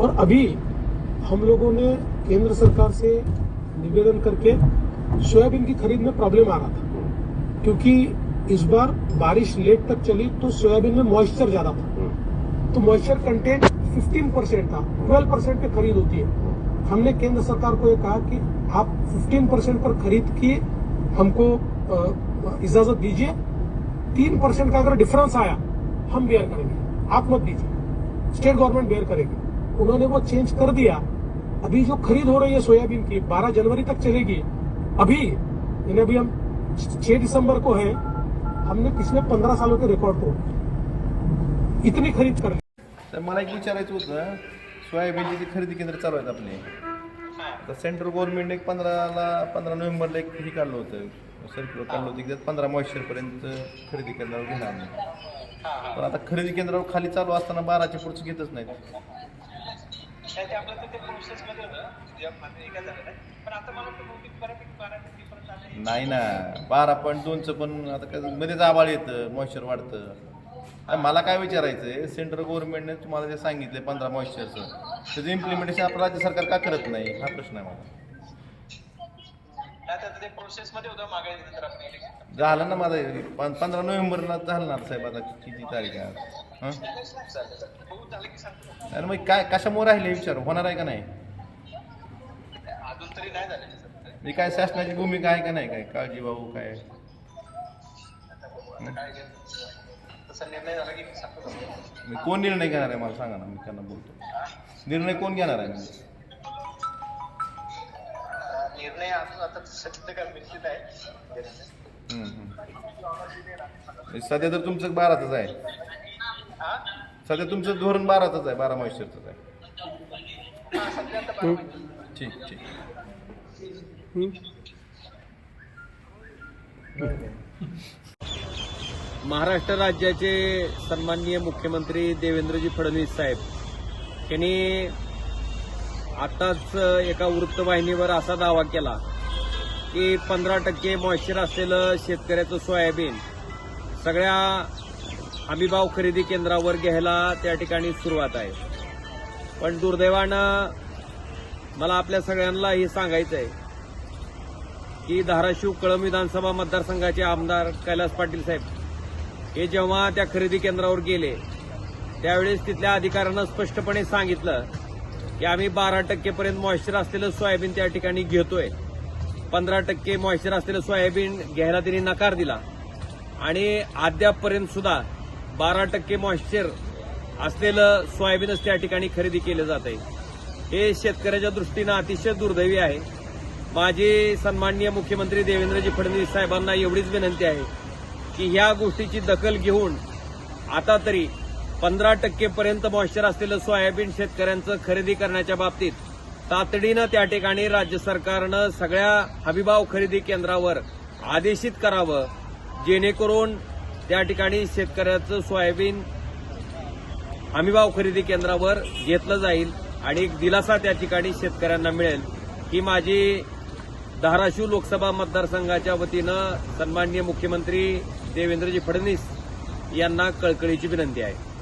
और अभी हम लोगों ने केंद्र सरकार से निवेदन करके सोयाबीन की खरीद में प्रॉब्लम आ रहा था। क्योंकि इस बार बारिश लेट तक चली तो सोयाबीन में मॉइस्चर ज़्यादा था। तो मॉइस्चर कंटेंट 15 परसेंट था 12 परसेंट पे खरीद होती है। हमने केंद्र सरकार को ये कहा कि आप 15 परसेंट पर खरीद की हमको इजाज़त दीजिए। तीन परसेंट का अगर डिफरेंस आया, हम बेयर करेंगे। आप मत दीजिए। स्टेट गवर्नमेंट बेयर करेगी। उन्होंने वो चेंज कर दिया। अभी जो खरीद हो रही है सोयाबीन की 12 जनवरी तक चलेगी। अभी यानी अभी हम 6 दिसंबर को है हमने पिछले 15 सालों के रिकॉर्ड को इतनी खरीद कर ली। तर मला एक विचारायचं होतं सोयाबीनची जी खरेदी केंद्र चालू आहेत आपले आता सेंट्रल गव्हर्नमेंटने एक पंधराला पंधरा नोव्हेंबरला एक हे काढलं होतं सर्क्युलर काढलं होतं की पंधरा मॉइश्चरपर्यंत खरेदी केंद्रावर घेणार नाही. पण आता खरेदी केंद्रावर खाली चालू असताना बाराच्या पुढचं घेतच नाहीत. आपलं ते प्रोसेसमध्ये होतं. जेव्हा माझं एका झालं नाही पण आता मला बहुतेक बऱ्यापैकी बारा टक्के परत आले नाही ना बारा पॉईंट दोनचं पण आता काय मध्येच आबाळ येतं मॉइश्चर वाढतं. आणि मला काय विचारायचं आहे सेंट्रल गव्हर्नमेंटने तुम्हाला जे सांगितलं पंधरा मॉइश्चरचं त्याचं इम्प्लिमेंटेशन आपलं राज्य सरकार का करत नाही? हा प्रश्न आहे मला. ते प्रोसेसमध्ये होतं झालं ना माझं पंधरा नोव्हेंबरला झालं ना साहेब आता किती तारीख आहे? आज? झालं आणि मग काय कशामुळे राहिले विचार? होणार आहे का नाही? अजून तरी नाही सर मी काय शासनाची भूमिका आहे का नाही? काय काळजी भाऊ काय? झाला मी कोण निर्णय घेणार आहे मला सांगा ना मी त्यांना बोलतो. निर्णय कोण घेणार आहे म्हणजे? निर्णय सध्या तर तुमचं बारातच आहे. सध्या तुमचं धोरण बारातच आहे बारा मॉइश्चरच आहे हा. ठीक ठीक महाराष्ट्र राज्याचे सन्माननीय मुख्यमंत्री देवेंद्रजी फडणवीस साहेब यांनी आताच एका वृत्तवाहिनीवर असा दावा केला की पंधरा टक्के मॉइश्चर असलेलं शेतकऱ्याचं सोयाबीन सगळ्या हमीभाव खरेदी केंद्रावर घ्यायला त्या ठिकाणी सुरुवात आहे. पण दुर्दैवानं मला आपल्या सगळ्यांना हे सांगायचं आहे की धाराशिव कळम विधानसभा मतदारसंघाचे आमदार कैलास पाटील साहेब हे जेव्हा त्या खरेदी केंद्रावर गेले त्यावेळेस तिथल्या अधिकाऱ्यांना स्पष्टपणे सांगितलं की आम्ही बारा टक्केपर्यंत मॉइश्चर असलेलं सोयाबीन त्या ठिकाणी घेतोय. पंधरा टक्के मॉइश्चर असलेलं सोयाबीन घ्यायला त्यांनी नकार दिला. आणि अद्यापपर्यंत सुद्धा बारा टक्के मॉइश्चर असलेलं सोयाबीनच त्या ठिकाणी खरेदी केलं जात आहे. हे शेतकऱ्याच्या दृष्टीनं अतिशय दुर्दैवी आहे. माझे सन्माननीय मुख्यमंत्री देवेंद्रजी फडणवीस साहेबांना एवढीच विनंती आहे की ह्या गोष्टीची दखल घेऊन आता तरी पंधरा टक्केपर्यंत मॉइश्चर असलेलं सोयाबीन शेतकऱ्यांचं खरेदी करण्याच्या बाबतीत तातडीनं त्या ठिकाणी राज्य सरकारनं सगळ्या हमीभाव खरेदी केंद्रावर आदेशित करावं जेणेकरून त्या ठिकाणी शेतकऱ्याचं सोयाबीन हमीभाव खरेदी केंद्रावर घेतलं जाईल आणि एक दिलासा त्या ठिकाणी शेतकऱ्यांना मिळेल. ही माझी धाराशिव लोकसभा मतदारसंघाच्या वतीनं सन्माननीय मुख्यमंत्री देवेंद्रजी फडणवीस यांना कळकळीची विनंती आहे.